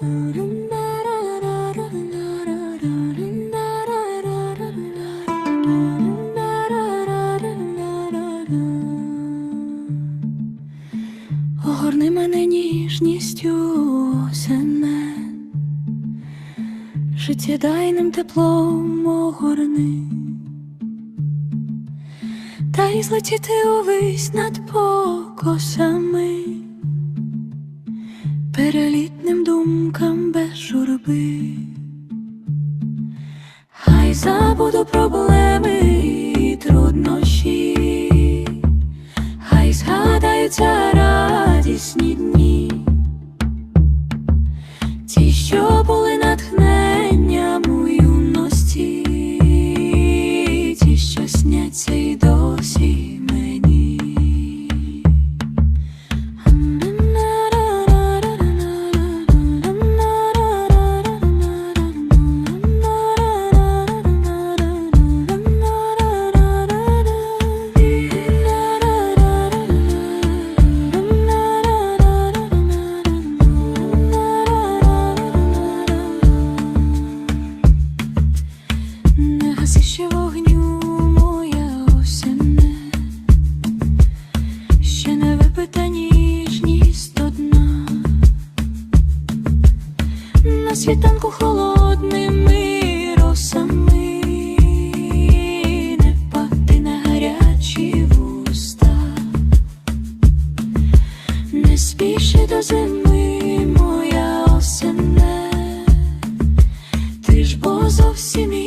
Огорни мене ніжністю осяне, життєдайним теплом огорни, та й злетіти увесь над покосами перелітним думкам без журби, хай забуду проблеми і труднощі, хай згадаються радісні дні, ті, що були. на світанку холодними росами, не впати на гарячі вуста, не спіши до зими, моя осене, ти ж бо зовсім.